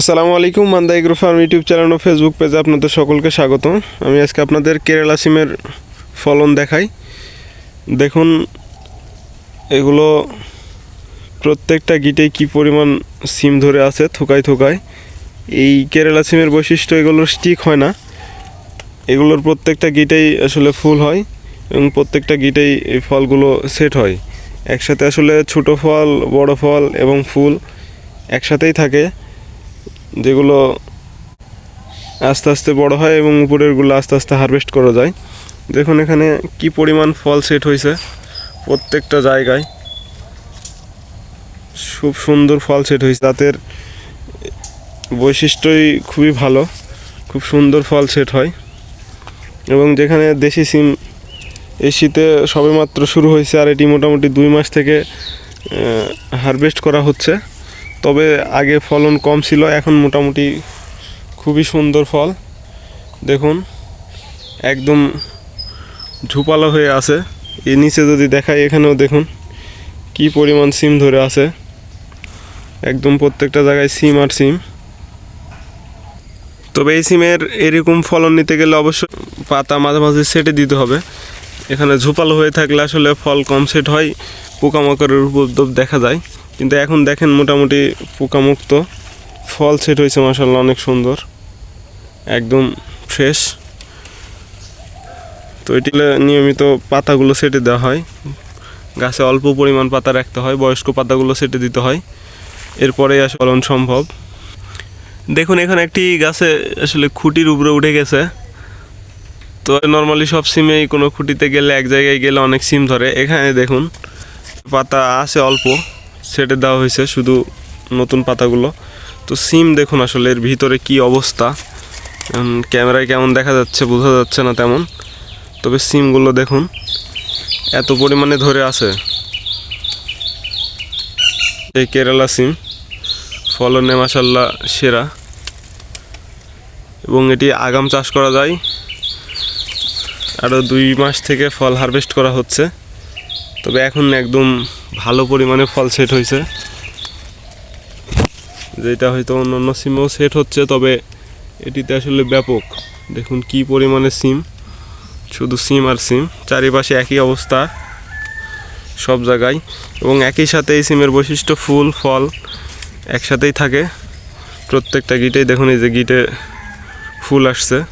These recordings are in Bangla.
আসসালামু আলাইকুম Manda agro farm YouTube channel ও ফেসবুক পেজে আপনাদের সকলকে স্বাগত। আমি আজকে আপনাদের কেরালা সিমের ফলন দেখাই। দেখুন, এগুলো প্রত্যেকটা গিটেই কি পরিমাণ সিম ধরে আছে, থোকায় থোকায়। এই কেরালা সিমের বৈশিষ্ট্য এগুলোর স্টিক হয় না। এগুলোর প্রত্যেকটা গিটেই আসলে ফুল হয় এবং প্রত্যেকটা গিটেই এই ফলগুলো সেট হয়। একসাথে আসলে ছোট ফল, বড় ফল এবং ফুল একসাথেই থাকে। যেগুলো আস্তে আস্তে বড় হয় এবং উপরেরগুলো আস্তে আস্তে হারভেস্ট করা যায়। দেখুন এখানে কি পরিমাণ ফল সেট হয়েছে প্রত্যেকটা জায়গায়। খুব সুন্দর ফল সেট হয়েছে। তাদের বৈশিষ্ট্যই খুবই ভালো। খুব সুন্দর ফল সেট হয়। এবং যেখানে দেশি সিম এই শীতে সবেমাত্র শুরু হয়েছে আর এটি মোটামুটি দুই মাস থেকে হারভেস্ট করা হচ্ছে। তবে আগে ফলন কম ছিল, এখন মোটামুটি খুবই সুন্দর ফল। দেখুন, একদম ঝুপালো হয়ে আছে। এই নিচে যদি দেখাই, এখানেও দেখুন কি পরিমাণ সিম ধরে আছে। একদম প্রত্যেকটা জায়গায় সিম আর সিম। তবে এই সিমের এরকম ফলন নিতে গেলে অবশ্যই পাতা মাঝে মাঝে সেটে দিতে হবে। এখানে ঝোপালো হয়ে থাকলে আসলে ফল কম সেট হয়, পোকামাকড়ের উপদ্রব দেখা যায়। কিন্তু এখন দেখেন মোটামুটি পোকামুক্ত। ফল সেট হয়েছে মাসাল্লাহ অনেক সুন্দর। একদম ফ্রেশ। তো এটি নিয়মিত পাতাগুলো সেটে দেওয়া হয়। গাছে অল্প পরিমাণ পাতা রাখতে হয়, বয়স্ক পাতাগুলো সেটে দিতে হয়। এরপরে আসলে ফলন সম্ভব। দেখুন, এখানে একটি গাছে আসলে খুঁটির উপরে উঠে গেছে। তো নর্মালি সব সিমেই কোনো খুঁটিতে গেলে, এক জায়গায় গেলে অনেক সিম ধরে। এখানে দেখুন, পাতা আছে অল্প। সেটে দেওয়া হয়েছে শুধু নতুন পাতাগুলো। তো সিম দেখুন আসলে এর ভিতরে কি অবস্থা। ক্যামেরায় কেমন দেখা যাচ্ছে, বোঝা যাচ্ছে না তেমন। তবে সিমগুলো দেখুন, এত পরিমাণে ধরে আছে। এই কেরালা সিম, ফলনে মাসাল্লাহ সেরা। এবং এটি আগাম চাষ করা যায়। আরও দুই মাস থেকে ফল হারভেস্ট করা হচ্ছে। তবে এখন একদম ভালো পরিমাণে ফল সেট হয়েছে। যেটা হয়তো অন্য অন্য সিমেও সেট হচ্ছে, তবে এটিতে আসলে ব্যাপক। দেখুন কি পরিমাণে সিম। শুধু সিম আর সিম। চারিপাশে একই অবস্থা সব জায়গায়। এবং একই সাথে এই সিমের বৈশিষ্ট্য ফুল, ফল একসাথেই থাকে। প্রত্যেকটা গিটেই দেখুন এই যে গিটে ফুল আসছে।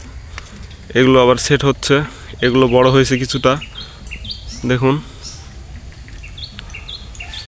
এগুলো আবার সেট হচ্ছে। এগুলো বড় হয়েছে কিছুটা। দেখুন।